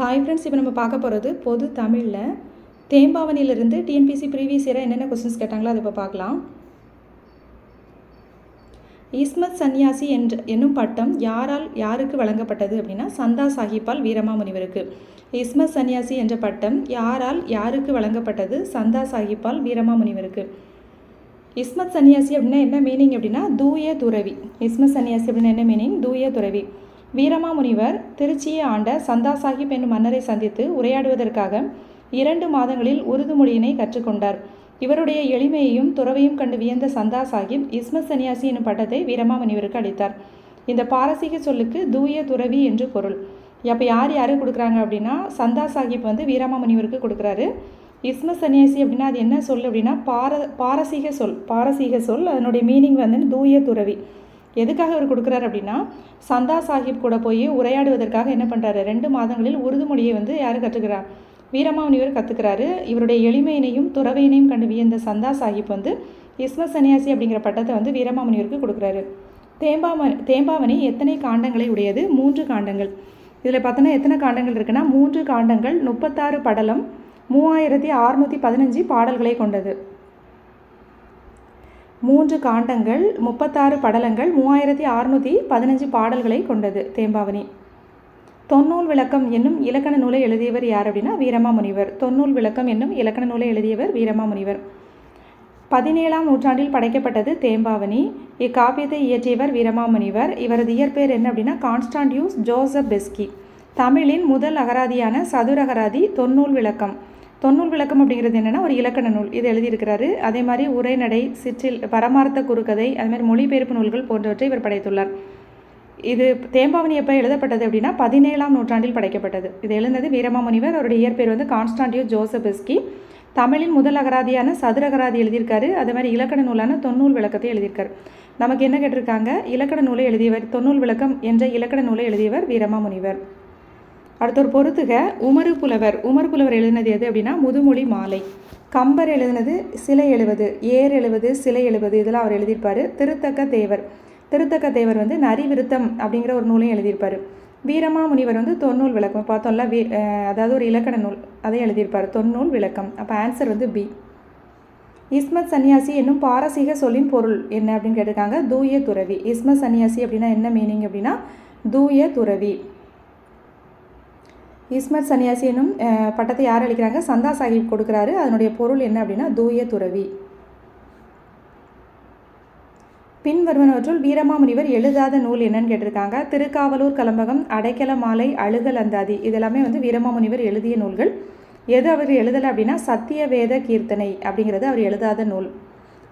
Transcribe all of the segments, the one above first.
Hi friends இப்போ நம்ம பார்க்க போகிறது பொது தமிழில். தேம்பாவணியிலிருந்து டிஎன்பிசி ப்ரீவியஸ் இயராக என்னென்ன கொஸ்டின்ஸ் கேட்டாங்களோ அதை இப்போ பார்க்கலாம். இஸ்மத் சன்னியாசி என்ற என்னும் பட்டம் யாரால் யாருக்கு வழங்கப்பட்டது அப்படின்னா சந்தா சாஹிப்பால் வீரமா முனிவருக்கு. இஸ்மத் சன்னியாசி என்ற பட்டம் யாரால் யாருக்கு வழங்கப்பட்டது சந்தா சாஹிப்பால் வீரமா முனிவருக்கு. இஸ்மத் சன்னியாசி அப்படின்னா என்ன மீனிங் அப்படின்னா தூய துறவி. இஸ்மத் சன்னியாசி அப்படின்னா என்ன மீனிங் தூய துறவி. வீரமாமுனிவர் திருச்சியை ஆண்ட சந்தா சாஹிப் என்னும் மன்னரை சந்தித்து உரையாடுவதற்காக இரண்டு மாதங்களில் உருது மொழியினை கற்றுக்கொண்டார். இவருடைய எளிமையையும் துறவையும் கண்டு வியந்த சந்தா சாஹிப் இஸ்மத் சன்னியாசி என்னும் பட்டத்தை வீரமாமுனிவருக்கு அளித்தார். இந்த பாரசீக சொல்லுக்கு தூய துறவி என்று பொருள். அப்போ யார் யாரு கொடுக்குறாங்க அப்படின்னா சந்தா சாஹிப் வந்து வீரமாமுனிவருக்கு கொடுக்குறாரு. இஸ்மத் சன்னியாசி அப்படின்னா அது என்ன சொல் அப்படின்னா பார பாரசீக சொல். பாரசீக சொல் அதனுடைய மீனிங் வந்து தூய துறவி. எதுக்காக அவர் கொடுக்குறாரு அப்படின்னா சந்தா சாஹிப் கூட போய் உரையாடுவதற்காக என்ன பண்ணுறாரு ரெண்டு மாதங்களில் உருது மொழியை வந்து யார் கற்றுக்கிறார் வீரமாமுனிவர் கற்றுக்கிறாரு இவருடைய எளிமையினையும் துறவையினையும் கண்டு வியந்த சந்தா சாஹிப் வந்து இஸ்ம சன்னியாசி அப்படிங்கிற பட்டத்தை வந்து வீரமாமுனிவருக்கு கொடுக்குறாரு. தேம்பாம தேம்பாவணி எத்தனை காண்டங்களை உடையது? மூன்று காண்டங்கள். இதில் பார்த்தோன்னா எத்தனை காண்டங்கள் இருக்குன்னா மூன்று காண்டங்கள் முப்பத்தாறு படலம் மூவாயிரத்தி அறுநூற்றி பதினஞ்சு பாடல்களை கொண்டது. மூன்று காண்டங்கள் முப்பத்தாறு படலங்கள் மூவாயிரத்தி அறுநூற்றி பதினஞ்சு பாடல்களை கொண்டது தேம்பாவணி. தொன்னூல் விளக்கம் என்னும் இலக்கண நூலை எழுதியவர் யார் அப்படின்னா வீரமா முனிவர். தொன்னூல் விளக்கம் என்னும் இலக்கண நூலை எழுதியவர் வீரமா முனிவர். பதினேழாம் நூற்றாண்டில் படைக்கப்பட்டது தேம்பாவணி. இக்காப்பியத்தை இயற்றியவர் வீரமாமுனிவர் இவரது இயற்பெயர் என்ன அப்படின்னா கான்ஸ்டான்டியூஸ் ஜோசப் பெஸ்கி. தமிழின் முதல் அகராதியான சதுரகராதி தொன்னூல் விளக்கம். தொன்னூல் விளக்கம் அப்படிங்கிறது என்னென்னா ஒரு இலக்கண நூல். இது எழுதியிருக்கிறாரு. அதே மாதிரி உரைநடை சிற்றில் பரமார்த்த குறுக்கதை அதுமாதிரி மொழிபெயர்ப்பு நூல்கள் போன்றவற்றை இவர் படைத்துள்ளார். இது தேம்பாவணி எப்போ எழுதப்பட்டது அப்படின்னா பதினேழாம் நூற்றாண்டில் படைக்கப்பட்டது. இது எழுந்தது வீரமாமுனிவர். அவருடைய இயற்பெயர் வந்து கான்ஸ்டாண்டியோ ஜோசபெஸ்கி. தமிழின் முதல் அகராதியான சதுரகராதி எழுதியிருக்காரு. அதே மாதிரி இலக்கண நூலான தொன்னூல் விளக்கத்தை எழுதியிருக்காரு. நமக்கு என்ன கேட்டிருக்காங்க? இலக்கண நூலை எழுதியவர் தொன்னூல் விளக்கம் என்ற இலக்கண நூலை எழுதியவர் வீரமாமுனிவர். அடுத்த ஒரு பொறுத்துக. உமரு புலவர். உமர் புலவர் எழுதினது எது அப்படின்னா முதுமொழி மாலை. கம்பர் எழுதினது சிலை எழுவது ஏர் எழுவது சிலை எழுவது இதெல்லாம் அவர் எழுதியிருப்பார். திருத்தக்க தேவர். திருத்தக்க தேவர் வந்து நரி விருத்தம் அப்படிங்கிற ஒரு நூலையும் எழுதியிருப்பார். வீரமா முனிவர் வந்து தொன்னூல் விளக்கம். பார்த்தோம்ல வீ அதாவது ஒரு இலக்கண நூல். அதை எழுதியிருப்பார். தொன்னூல் விளக்கம். அப்போ ஆன்சர் வந்து பி இஸ்மத் சன்னியாசி என்னும் பாரசீக சொல்லின் பொருள் என்ன அப்படின்னு கேட்டிருக்காங்க? தூய துறவி. இஸ்மத் சன்னியாசி அப்படின்னா என்ன மீனிங் அப்படின்னா தூய துறவி. இஸ்மத் சன்னியாசி என்னும் பட்டத்தை யார் அளிக்கிறாங்க? சந்தா சாஹிப் கொடுக்குறாரு. அதனுடைய பொருள் என்ன அப்படின்னா தூய துறவி. பின்வருவனவற்றுள் வீரமாமுனிவர் எழுதாத நூல் என்னன்னு கேட்டிருக்காங்க. திருக்காவலூர் கலம்பகம் அடைக்கல மாலை அழுகல் அந்தாதி. இதெல்லாமே வந்து வீரமாமுனிவர் எழுதிய நூல்கள். எது அவர் எழுதலை அப்படின்னா சத்திய வேத கீர்த்தனை அப்படிங்கிறது அவர் எழுதாத நூல்.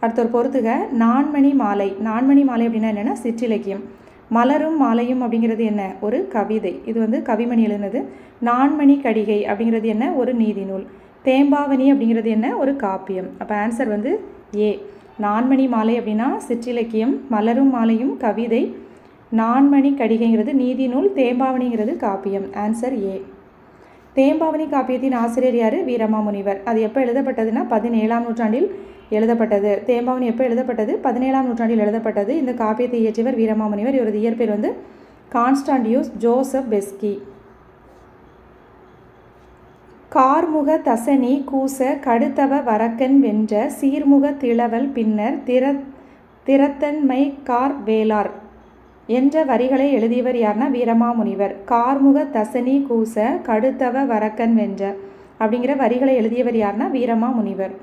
அடுத்த ஒரு பொறுத்துக. நான்மணி மாலை. நான்மணி மாலை அப்படின்னா என்னென்னா சிற்றிலக்கியம். மலரும் மாலையும் அப்படிங்கிறது என்ன? ஒரு கவிதை. இது வந்து கவிமணி எழுதினது. நான்மணி கடிகை அப்படிங்கிறது என்ன? ஒரு நீதி நூல். தேம்பாவணி அப்படிங்கிறது என்ன? ஒரு காப்பியம். அப்போ ஆன்சர் வந்து ஏ நான்மணி மாலை அப்படின்னா சிற்றிலக்கியம் மலரும் மாலையும் கவிதை நான்மணி கடிகைங்கிறது நீதி நூல் தேம்பாவணிங்கிறது காப்பியம். ஆன்சர் ஏ தேம்பாவணி காப்பியத்தின் ஆசிரியர் யார்? வீரமாமுனிவர் அது எப்போ எழுதப்பட்டதுன்னா பதினேழாம் நூற்றாண்டில் எழுதப்பட்டது. தேம்பாவணி எப்போ எழுதப்பட்டது? பதினேழாம் நூற்றாண்டில் எழுதப்பட்டது. இந்த காப்பியத்தை இயற்றியவர் வீரமாமுனிவர் இவரது இயற்பெயர் வந்து கான்ஸ்டாண்டியூஸ் ஜோசப் பெஸ்கி. கார்முக தசனி கூச கடுத்தவ வரக்கன் வென்ற சீர்முக திளவல் பின்னர் திற திறத்தன்மை கார் வேளார் என்ற வரிகளை எழுதியவர் யார்னா வீரமாமுனிவர். கார்முக தசனி கூச கடுத்தவ வரக்கன் வென்ற அப்படிங்கிற வரிகளை எழுதியவர் யார்னா வீரமாமுனிவர்.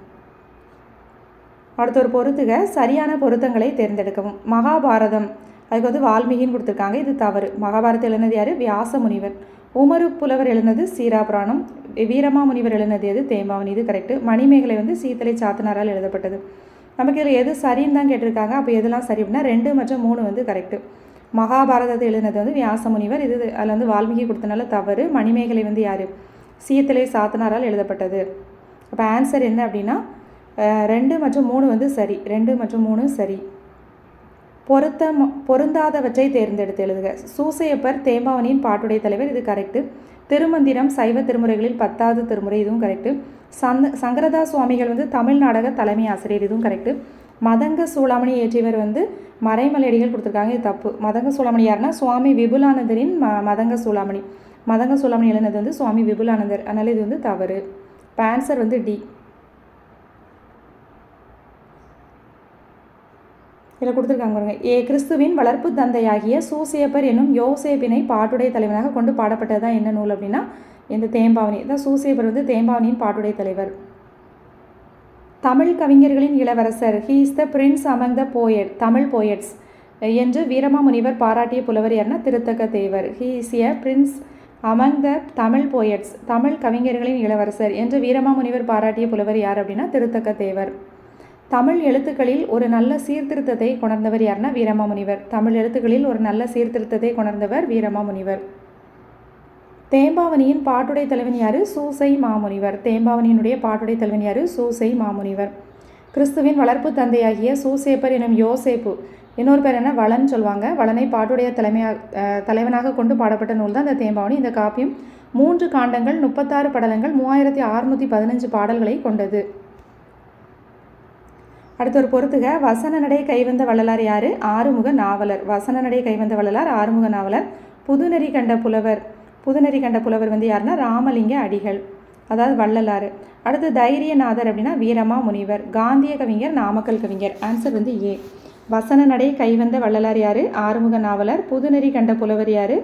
அடுத்த ஒரு பொருத்துக சரியான பொருத்தங்களை தேர்ந்தெடுக்கவும். மகாபாரதம் அதுக்கு வந்து வால்மீகின்னு கொடுத்துருக்காங்க இது தவறு. மகாபாரதம் எழுந்தது யார்? வியாச முனிவர் உமரு புலவர் எழுந்தது சீராபுராணம். வீரமாமுனிவர் எழுந்தது எது? தேம்பாவன் இது கரெக்டு மணிமேகலை வந்து சீத்தலை சாத்தனாரால் எழுதப்பட்டது. நமக்கு இதில் எது சரின்னு தான் கேட்டிருக்காங்க. அப்போ எதெல்லாம் சரி அப்படின்னா ரெண்டு மற்றும் மூணு வந்து கரெக்டு மகாபாரதத்தை எழுதினது வந்து வியாச முனிவர் இது அதில் வந்து வால்மீகி கொடுத்தனால தவறு. மணிமேகலை வந்து யார்? சீத்தலை சாத்தனாரால் எழுதப்பட்டது. அப்போ ஆன்சர் என்ன அப்படின்னா ரெண்டு மற்றும் மூணு வந்து சரி. ரெண்டு மற்றும் மூணு சரி. பொருத்த பொருந்தாதவற்றை தேர்ந்தெடுத்து எழுதுக. சூசையப்பர் தேம்பாவனியின் பாட்டுடைய தலைவர் இது கரெக்டு திருமந்திரம் சைவ திருமுறைகளில் பத்தாவது திருமுறை இதுவும் கரெக்டு சந்த சங்கரதா சுவாமிகள் வந்து தமிழ் நாடக தலைமை ஆசிரியர் இதுவும் கரெக்டு மதங்க சூளாமணி இயற்றியவர் வந்து மறைமலையடிகள் கொடுத்துருக்காங்க. இது தப்பு. மதங்க சூளாமணி யாருன்னா சுவாமி விபுலானந்தரின் ம மதங்க சூளாமணி. மதங்க சூளாமணி எழுந்தது வந்து சுவாமி விபுலானந்தர். அதனால் இது வந்து தவறு. இப்போ ஆன்சர் வந்து டி இதில் கொடுத்துருக்காங்க பாருங்க. ஏ கிறிஸ்துவின் வளர்ப்பு தந்தையாகிய சூசியப்பர் என்னும் யோசேப்பினை பாட்டுடை தலைவனாக கொண்டு பாடப்பட்டது தான் என்ன நூல் அப்படின்னா இந்த தேம்பாவணி. தான் சூசியப்பர் வந்து தேம்பாவணியின் பாட்டுடை தலைவர். தமிழ் கவிஞர்களின் இளவரசர். He is the prince among the poet Tamil poets என்று வீரமாமுனிவர் பாராட்டிய புலவர் யார்னா Thiruthakka Thevar he is a prince among the Tamil poets Tamil கவிஞர்களின் இளவரசர் என்று வீரமாமுனிவர் பாராட்டிய புலவர் யார் அப்படின்னா திருத்தக்க தேவர் தமிழ் எழுத்துக்களில் ஒரு நல்ல சீர்திருத்தத்தை கொணர்ந்தவர் யார்னா வீரமாமுனிவர். தமிழ் எழுத்துக்களில் ஒரு நல்ல சீர்திருத்தத்தை கொணர்ந்தவர் வீரமாமுனிவர். தேம்பாவணியின் பாட்டுடை தலைவனியார் சூசை மாமுனிவர். தேம்பாவணியினுடைய பாட்டுடை தலைவனியார் சூசை மாமுனிவர். கிறிஸ்துவின் வளர்ப்பு தந்தையாகிய சூசேப்பர் எனும் யோசேப்பு. இன்னொரு பேர் என்ன? வளன் சொல்லுவாங்க வளனை பாட்டுடைய தலைமையாக தலைவனாக கொண்டு பாடப்பட்ட நூல் தான் இந்த தேம்பாவணி. இந்த காப்பியம் மூன்று காண்டங்கள் முப்பத்தாறு படலங்கள் மூவாயிரத்தி அறுநூற்றி பதினஞ்சு பாடல்களை கொண்டது. அடுத்த ஒரு பொறுத்துக. வசன நடை கைவந்த வள்ளலார் யாரு? ஆறுமுக நாவலர். வசன நடை கைவந்த வள்ளலார் ஆறுமுக நாவலர். புதுநெறி கண்ட புலவர். புதுநெறி கண்ட புலவர் வந்து யாருன்னா ராமலிங்க அடிகள். அதாவது வள்ளலாறு அடுத்து தைரியநாதர் அப்படின்னா வீரமா முனிவர். காந்திய கவிஞர் நாமக்கல் கவிஞர். ஆன்சர் வந்து ஏ வசன நடை கைவந்த வள்ளலார் யாரு? ஆறுமுக நாவலர். புதுநெறி கண்ட புலவர் யாரு?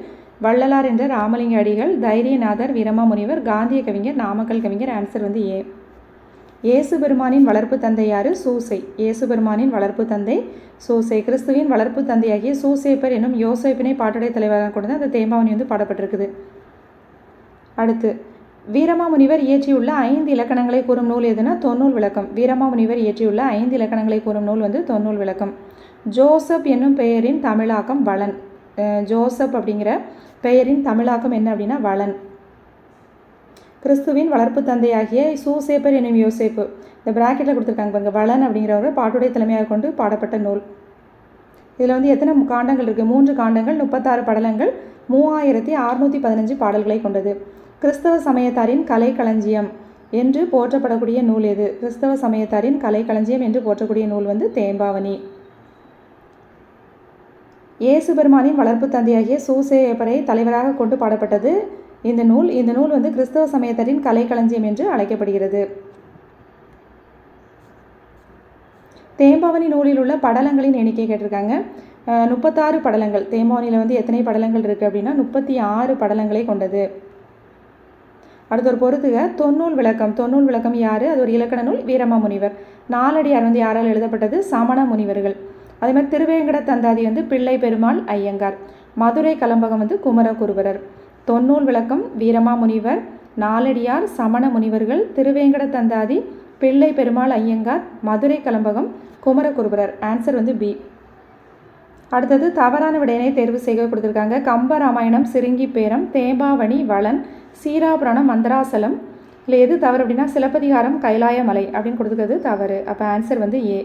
வள்ளலார் என்ற ராமலிங்க அடிகள். தைரியநாதர் வீரமா முனிவர். காந்திய கவிஞர் நாமக்கல் கவிஞர். ஆன்சர் வந்து ஏ இயேசு பெருமானின் வளர்ப்பு தந்தை யாரு? சூசை. இயேசு பெருமானின் வளர்ப்பு தந்தை சூசை. கிறிஸ்துவின் வளர்ப்பு தந்தையாகிய சூசேப்பர் என்னும் யோசேப்பினை பாட்டுடைய தலைவராக கொண்டு அந்த தேம்பாவணி வந்து பாடப்பட்டிருக்குது. அடுத்து வீரமாமுனிவர் இயற்றியுள்ள ஐந்து இலக்கணங்களை கூறும் நூல் எதுனா தொன்னூல் விளக்கம். வீரமாமுனிவர் இயற்றியுள்ள ஐந்து இலக்கணங்களை கூறும் நூல் வந்து தொன்னூல் விளக்கம். ஜோசப் என்னும் பெயரின் தமிழாக்கம் வளன். ஜோசப் அப்படிங்கிற பெயரின் தமிழாக்கம் என்ன அப்படின்னா வளன். கிறிஸ்துவின் வளர்ப்பு தந்தையாகிய சூசேப்பர் என்னும் யோசேப்பு. இந்த பிராக்கெட்டில் கொடுத்துருக்காங்க பாருங்க வளன் அப்படிங்கிறவர் பாட்டுடைய தலைமையாக கொண்டு பாடப்பட்ட நூல். இதில் வந்து எத்தனை காண்டங்கள் இருக்குது மூன்று காண்டங்கள் முப்பத்தாறு படலங்கள் மூவாயிரத்தி அறுநூற்றி பதினஞ்சு பாடல்களை கொண்டது. கிறிஸ்தவ சமயத்தாரின் கலைக்களஞ்சியம் என்று போற்றப்படக்கூடிய நூல் எது? கிறிஸ்தவ சமயத்தாரின் கலைக்களஞ்சியம் என்று போற்றக்கூடிய நூல் வந்து தேம்பாவணி. இயேசு பெருமானின் வளர்ப்பு தந்தையாகிய சூசேப்பரை தலைவராக கொண்டு பாடப்பட்டது. இந்த நூல் இந்த நூல் வந்து கிறிஸ்தவ சமயத்தரின் கலைக்களஞ்சியம் என்று அழைக்கப்படுகிறது. தேம்பாவணி நூலில் உள்ள படலங்களின் எண்ணிக்கை கேட்டிருக்காங்க. முப்பத்தாறு படலங்கள். தேம்பாவணியில் வந்து எத்தனை படலங்கள் இருக்குது அப்படின்னா முப்பத்தி ஆறு படலங்களை கொண்டது. அடுத்த ஒரு பொறுத்துக தொன்னூல் விளக்கம். தொன்னூல் விளக்கம் யார்? அது ஒரு இலக்கண நூல். வீரமா முனிவர். நாலடியார் வந்து யாரால் எழுதப்பட்டது சமண முனிவர்கள். அதே மாதிரி திருவேங்கட தந்தாதி வந்து பிள்ளை பெருமாள் ஐயங்கார். மதுரை கலம்பகம் வந்து குமரகுருபரர். தொன்னூல் விளக்கம். வீரமா முனிவர். நாலடியார் சமண முனிவர்கள். திருவேங்கட தந்தாதி பிள்ளை பெருமாள் ஐயங்கார். மதுரை கலம்பகம் குமரகுருபரர். ஆன்சர் வந்து பி அடுத்தது தவறான விடையினை தேர்வு செய்ய கொடுத்துருக்காங்க. கம்ப ராமாயணம் சிறுங்கி பேரம் தேம்பாவணி வளன் சீராபுராணம் மந்திராசலம். இல்லை எது தவறு அப்படின்னா சிலப்பதிகாரம் கைலாயமலை அப்படின்னு கொடுத்துக்கிறது தவறு. அப்போ ஆன்சர் வந்து ஏ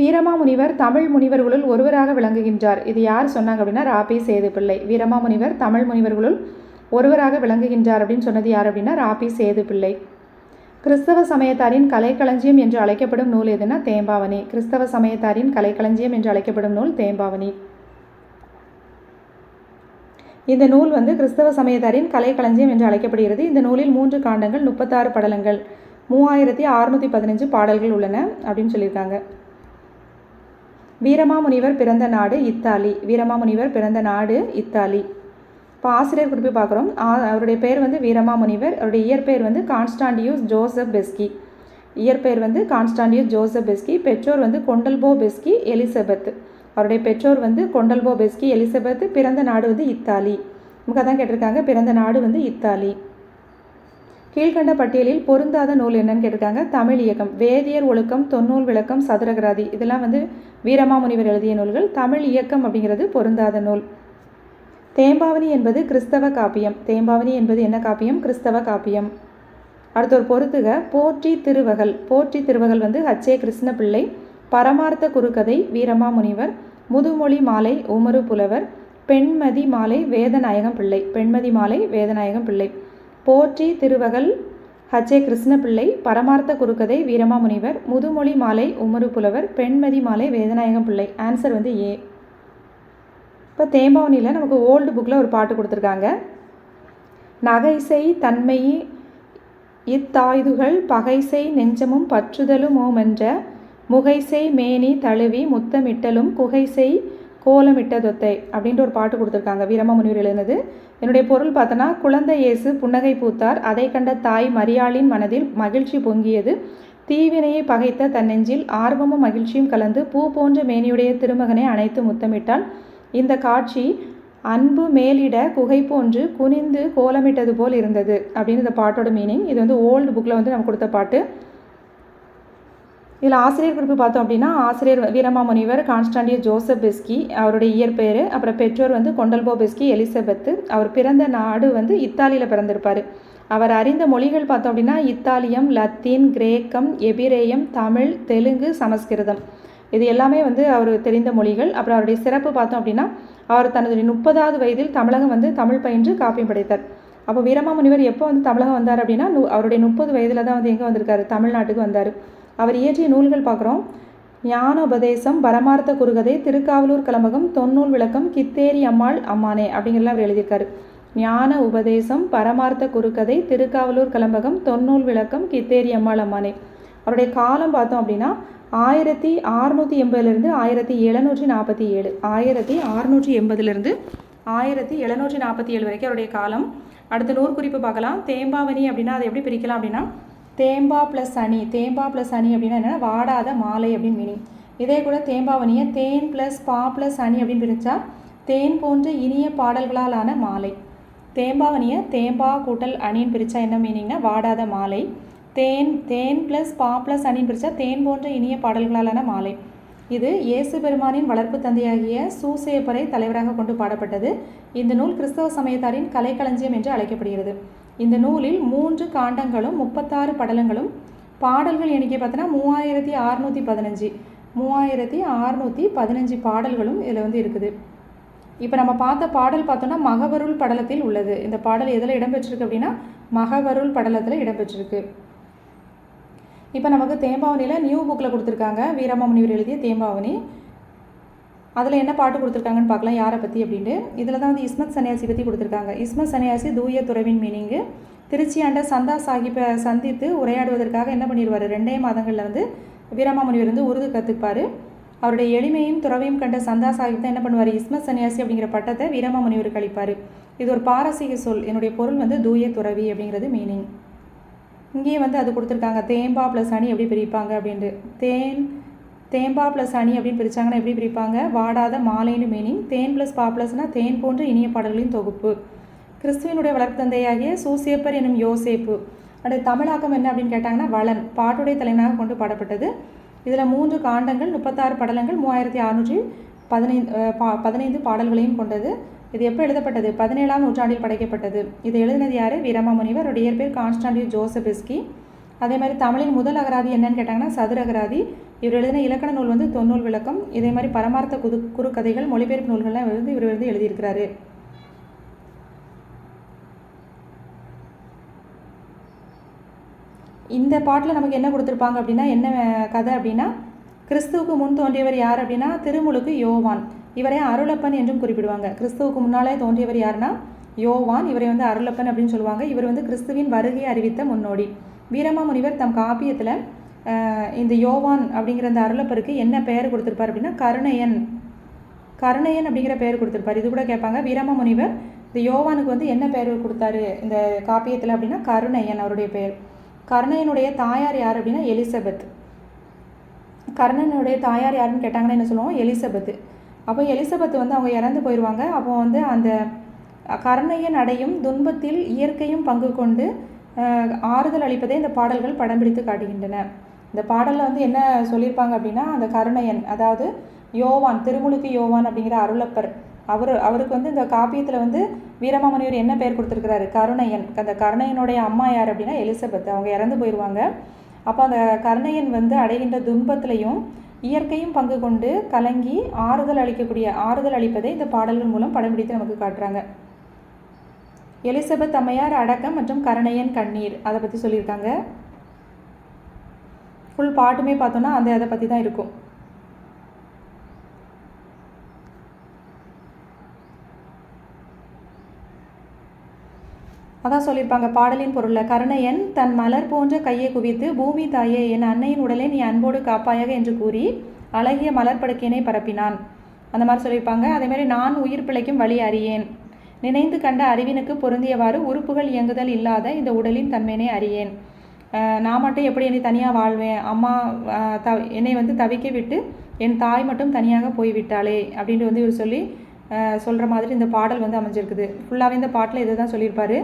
வீரமாமுனிவர் தமிழ் முனிவர்களுள் ஒருவராக விளங்குகின்றார். இது யார் சொன்னாங்க அப்படின்னா ராபி சேதுப்பிள்ளை. வீரமாமுனிவர் தமிழ் முனிவர்களுள் ஒருவராக விளங்குகின்றார் அப்படின்னு சொன்னது யார் அப்படின்னா ராபி சேதுப்பிள்ளை. கிறிஸ்தவ சமயத்தாரின் கலைக்களஞ்சியம் என்று அழைக்கப்படும் நூல் எதுனா தேம்பாவணி. கிறிஸ்தவ சமயத்தாரின் கலைக்களஞ்சியம் என்று அழைக்கப்படும் நூல் தேம்பாவணி. இந்த நூல் வந்து கிறிஸ்தவ சமயத்தாரின் கலைக்களஞ்சியம் என்று அழைக்கப்படுகிறது. இந்த நூலில் மூன்று காண்டங்கள் முப்பத்தாறு படலங்கள் மூவாயிரத்தி அறுநூற்றி பதினஞ்சு பாடல்கள் உள்ளன அப்படின்னு சொல்லியிருக்காங்க. வீரமாமுனிவர் பிறந்த நாடு இத்தாலி. வீரமாமுனிவர் பிறந்த நாடு இத்தாலி. இப்போ ஆசிரியர் குறிப்பி பார்க்குறோம். அவருடைய பேர் வந்து வீரமாமுனிவர். அவருடைய இயற்பெயர் வந்து கான்ஸ்டாண்டியூஸ் ஜோசப் பெஸ்கி. இயற்பெயர் வந்து கான்ஸ்டாண்டியூஸ் ஜோசப் பெஸ்கி. பெற்றோர் வந்து கொண்டல்போ பெஸ்கி எலிசபெத். அவருடைய பெற்றோர் வந்து கொண்டல்போ பெஸ்கி எலிசபெத் பிறந்த நாடு வந்து இத்தாலி. நமக்கு அதான் கேட்டிருக்காங்க பிறந்த நாடு வந்து இத்தாலி. கீழ்கண்ட பட்டியலில் பொருந்தாத நூல் என்னன்னு கேட்டிருக்காங்க தமிழ் இயக்கம். வேதியர் ஒழுக்கம் தொன்னூல் விளக்கம் சதுரகராதி. இதெல்லாம் வந்து வீரமாமுனிவர் எழுதிய நூல்கள். தமிழ் இயக்கம் அப்படிங்கிறது பொருந்தாத நூல். தேம்பாவணி என்பது கிறிஸ்தவ காப்பியம். தேம்பாவணி என்பது என்ன காப்பியம்? கிறிஸ்தவ காப்பியம். அடுத்த ஒரு பொறுத்துக. போற்றி திருவகல். போற்றி திருவகல் வந்து ஹச்சே கிருஷ்ண பிள்ளை பரமார்த்த குறுக்கதை வீரமாமுனிவர் முதுமொழி மாலை உமரு புலவர். பெண்மதி மாலை வேதநாயகம் பிள்ளை. பெண்மதி மாலை வேதநாயகம் பிள்ளை. போற்றி திருவகல் ஹச்சே கிருஷ்ணபிள்ளை பரமார்த்த குறுக்கதை வீரமாமுனிவர் முதுமொழி மாலை உமரு புலவர். பெண்மதி மாலை வேதநாயகம் பிள்ளை. ஆன்சர் வந்து ஏ இப்போ தேம்பாவணியில் நமக்கு ஓல்டு புக்கில் ஒரு பாட்டு கொடுத்துருக்காங்க. நகைசை தன்மை இத்தாய்துகள் பகைசை நெஞ்சமும் பற்றுதலும் ஓமென்ற முகைசை மேனி தழுவி முத்தமிட்டலும் குகைசை கோலமிட்டதொத்தை அப்படின்ற ஒரு பாட்டு கொடுத்துருக்காங்க. வீரம முனிவர் எழுந்தது என்னுடைய பொருள் பார்த்தோன்னா குழந்தை இயேசு புன்னகை பூத்தார். அதை கண்ட தாய் மரியாளின் மனதில் மகிழ்ச்சி பொங்கியது. தீவினையை பகைத்த தன் நெஞ்சில் ஆர்வமும் மகிழ்ச்சியும் கலந்து பூ போன்ற மேனியுடைய திருமகனை அணைத்து முத்தமிட்டால் இந்த காட்சி அன்பு மேலிட குகை போன்று குனிந்து கோலமிட்டது போல் இருந்தது அப்படின்னு இந்த பாட்டோட மீனிங் இது வந்து ஓல்டு புக்கில் வந்து நம்ம கொடுத்த பாட்டு. இதில் ஆசிரியர் குறிப்பு பார்த்தோம் அப்படின்னா ஆசிரியர் வீரமாமுனிவர் கான்ஸ்டாண்டியோ ஜோசப் பெஸ்கி அவருடைய இயற்பெயர் அப்புறம் பெற்றோர் வந்து கொண்டல்போ பெஸ்கி எலிசபெத்து அவர் பிறந்த நாடு வந்து இத்தாலியில் பிறந்திருப்பார். அவர் அறிந்த மொழிகள் பார்த்தோம் அப்படின்னா இத்தாலியம் லத்தீன் கிரேக்கம் எபிரேயம் தமிழ் தெலுங்கு சமஸ்கிருதம். இது எல்லாமே வந்து அவர் தெரிந்த மொழிகள். அப்புறம் அவருடைய சிறப்பு பார்த்தோம் அப்படின்னா அவர் தனது முப்பதாவது வயதில் தமிழகம் வந்து தமிழ் பயின்று காப்பியம் படைத்தார். அப்போ வீரமாமுனிவர் எப்போ வந்து தமிழகம் வந்தார் அப்படின்னா அவருடைய முப்பது வயதில் தான் வந்து எங்கே வந்திருக்காரு? தமிழ்நாட்டுக்கு வந்தார். அவர் இயற்றிய நூல்கள் பார்க்குறோம். ஞான உபதேசம் பரமார்த்த குறுகதை திருக்காவலூர் கலம்பகம் தொன்னூல் விளக்கம் கித்தேரி அம்மாள் அம்மானே அப்படிங்கிறலாம் அவர் எழுதியிருக்காரு. ஞான உபதேசம் பரமார்த்த குறுக்கதை திருக்காவலூர் கலம்பகம் தொன்னூல் விளக்கம் கித்தேரி அம்மாள் அம்மானே. அவருடைய காலம் பார்த்தோம் அப்படின்னா ஆயிரத்தி அறுநூற்றி எண்பதுலேருந்து ஆயிரத்தி எழுநூற்றி நாற்பத்தி ஏழு. ஆயிரத்தி அறுநூற்றி எண்பதுலேருந்து ஆயிரத்தி எழுநூற்றி நாற்பத்தி ஏழு வரைக்கும் அவருடைய காலம். அடுத்த நூறு குறிப்பு பார்க்கலாம். தேம்பாவணி அப்படின்னா அதை எப்படி பிரிக்கலாம் அப்படின்னா தேம்பா ப்ளஸ் அணி தேம்பா ப்ளஸ் அணி அப்படின்னா என்னென்னா வாடாத மாலை அப்படின்னு மீனிங் இதே கூட தேம்பாவணியை தேன் ப்ளஸ் பா ப்ளஸ் அணி அப்படின்னு பிரித்தா தேன் போன்ற இனிய பாடல்களாலான மாலை. தேம்பாவணியை தேம்பா கூட்டல் அணின்னு பிரித்தா என்ன மீனிங்னா வாடாத மாலை. தேன் தேன் ப்ளஸ் பா ப்ளஸ் அணின்னு பிரித்தா தேன் போன்ற இனிய பாடல்களாலான மாலை. இது இயேசு பெருமானின் வளர்ப்பு தந்தையாகிய சூசேப்பரை தலைவராக கொண்டு பாடப்பட்டது. இந்த நூல் கிறிஸ்தவ சமயத்தாரின் கலைக்களஞ்சியம் என்று அழைக்கப்படுகிறது. இந்த நூலில் மூன்று காண்டங்களும் முப்பத்தாறு படலங்களும் பாடல்கள் எண்ணிக்கை பார்த்தோன்னா மூவாயிரத்தி அறநூற்றி பதினஞ்சு. மூவாயிரத்தி அறநூற்றி பதினஞ்சு பாடல்களும் இதில் வந்து இருக்குது. இப்போ நம்ம பார்த்த பாடல் பார்த்தோன்னா மகவருள் படலத்தில் உள்ளது. இந்த பாடல் எதில் இடம்பெற்றிருக்கு அப்படின்னா மகவருள் படலத்தில் இடம்பெற்றிருக்கு. இப்போ நமக்கு தேம்பாவணியில் நியூ புக்கில் கொடுத்துருக்காங்க. வீரமாமுனிவர் எழுதிய தேம்பாவணி. அதில் என்ன பாட்டு கொடுத்துருக்காங்கன்னு பார்க்கலாம் யாரை பற்றி அப்படின்ட்டு. இதில் தான் வந்து இஸ்மத் சன்னியாசி பற்றி கொடுத்துருக்காங்க. இஸ்மத் சன்னியாசி தூய துறவின் மீனிங்கு திருச்சியாண்ட சந்தா சாஹிப்பை சந்தித்து உரையாடுவதற்காக என்ன பண்ணிடுவார்? ரெண்டே மாதங்களில் வந்து வீரமாமுனிவர் வந்து உருது கற்றுப்பார் அவருடைய எளிமையும் துறவையும் கண்ட சந்தா சாஹிப் தான் என்ன பண்ணுவார்? இஸ்மத் சன்னியாசி அப்படிங்கிற பட்டத்தை வீரமாமுனிவருக்கு அளிப்பார் இது ஒரு பாரசீக சொல். என்னுடைய பொருள் வந்து தூய துறவி அப்படிங்கிறது மீனிங் இங்கேயே வந்து அது கொடுத்துருக்காங்க. தேம்பா ப்ளஸ் அணி எப்படி பிரிப்பாங்க அப்படின்ட்டு. தேன் தேம்பா ப்ளஸ் அணி அப்படின்னு பிரித்தாங்கன்னா எப்படி பிரிப்பாங்க? வாடாத மாலைன்னு மீனிங் தேன் ப்ளஸ் பா ப்ளஸ்னால் தேன் போன்ற இனிய பாடல்களின் தொகுப்பு. கிறிஸ்துவனுடைய வளர்ப்பு தந்தையாகிய சூசேப்பர் எனும் யோசேப்பு. அடுத்த தமிழாக்கம் என்ன அப்படின்னு கேட்டாங்கன்னா வளன். பாட்டுடைய தலைவனாக கொண்டு பாடப்பட்டது. இதில் மூன்று காண்டங்கள் முப்பத்தாறு படலங்கள் மூவாயிரத்தி அறுநூற்றி பதினைந்து பா பதினைந்து பாடல்களையும் கொண்டது. இது எப்போ எழுதப்பட்டது? பதினேழாம் நூற்றாண்டில் படைக்கப்பட்டது. இதை எழுதினது யார்? வீரமாமுனிவர். அவருடைய இயற்பேர் கான்ஸ்டாண்டியோ ஜோசபிஸ்கி. அதே மாதிரி தமிழின் முதல் அகராதி என்னன்னு கேட்டாங்கன்னா சதுர அகராதி. இவர் எழுதின இலக்கண நூல் வந்து தொன்னூல் விளக்கம். இதே மாதிரி பரமார்த்த குது குறுக்கதைகள் மொழிபெயர்ப்பு நூல்கள்லாம் வந்து இவர் வந்து எழுதியிருக்கிறாரு. இந்த பாட்டில் நமக்கு என்ன கொடுத்துருப்பாங்க அப்படின்னா என்ன கதை அப்படின்னா கிறிஸ்துவுக்கு முன் தோன்றியவர் யார் அப்படின்னா திருமுழுக்கு யோவான். இவரே அருளப்பன் என்றும் குறிப்பிடுவாங்க. கிறிஸ்துவுக்கு முன்னாலே தோன்றியவர் யாருன்னா யோவான். இவரை வந்து அருளப்பன் அப்படின்னு சொல்லுவாங்க. இவர் வந்து கிறிஸ்துவின் வருகையை அறிவித்த முன்னோடி. வீரமாமுனிவர் தம் காப்பியத்தில் இந்த யோவான் அப்படிங்கிற அந்த அருளப்பருக்கு என்ன பெயர் கொடுத்துருப்பார் அப்படின்னா கருணையன். கருணையன் அப்படிங்கிற பெயர் கொடுத்துருப்பார். இது கூட கேட்பாங்க வீரமாமுனிவர் இந்த யோவானுக்கு வந்து என்ன பெயர் கொடுத்தாரு? இந்த காப்பியத்தில் அப்படின்னா கருணையன் அவருடைய பெயர். கருணையனுடைய தாயார் யார் அப்படின்னா எலிசபெத். கர்ணனுடைய தாயார் யாருன்னு கேட்டாங்கன்னா என்ன சொல்லுவோம்? எலிசபெத்து அப்போ எலிசபெத் வந்து அவங்க இறந்து போயிடுவாங்க அப்போ வந்து அந்த கருணையன் அடையும் துன்பத்தில் இயற்கையும் பங்கு கொண்டு ஆறுதல் அளிப்பதை இந்த பாடல்கள் படம் பிடித்து காட்டுகின்றன. இந்த பாடலில் வந்து என்ன சொல்லியிருப்பாங்க அப்படின்னா அந்த கருணையன் அதாவது யோவான் திருமுழுக்கு யோவான் அப்படிங்கிற அருளப்பர் அவர் அவருக்கு வந்து இந்த காப்பியத்தில் வந்து வீரமாமணியர் என்ன பெயர் கொடுத்துருக்கிறாரு? கருணையன். அந்த கருணையனுடைய அம்மா யார் அப்படின்னா எலிசபெத். அவங்க இறந்து போயிடுவாங்க அப்போ அந்த கருணையன் வந்து அடைகின்ற துன்பத்திலையும் இயற்கையும் பங்கு கொண்டு கலங்கி ஆறுதல் அளிக்கக்கூடிய ஆறுதல் அளிப்பதை இந்த பாடல்கள் மூலம் படம் பிடித்து நமக்கு காட்டுறாங்க. எலிசபெத் அம்மையார் அடக்கம் மற்றும் கருணையன் கண்ணீர். அதை பற்றி சொல்லியிருக்காங்க. ஃபுல் பாட்டுமே பார்த்தோன்னா அந்த அதை பற்றி தான் இருக்கும். அதான் சொல்லியிருப்பாங்க பாடலின் பொருளில் கருணையன் தன் மலர் போன்ற கையை குவித்து பூமி தாயே என் அன்னையின் உடலை நீ அன்போடு காப்பாயாக என்று கூறி அழகிய மலர் படுக்கையினை பரப்பினான். அந்த மாதிரி சொல்லியிருப்பாங்க. அதேமாதிரி நான் உயிர் பிழைக்கும் வழி அறியேன். நினைந்து கண்ட அறிவினுக்கு பொருந்தியவாறு உறுப்புகள் இயங்குதல் இல்லாத இந்த உடலின் தன்மையினை அறியேன். நான் மட்டும் எப்படி என்னை தனியாக வாழ்வேன்? அம்மா த என்னை வந்து தவிக்க விட்டு என் தாய் மட்டும் தனியாக போய்விட்டாளே அப்படின்ட்டு வந்து இவர் சொல்லி சொல்கிற மாதிரி இந்த பாடல் வந்து அமைஞ்சிருக்குது. ஃபுல்லாகவே இந்த பாட்டில் இதை தான் சொல்லியிருப்பாரு.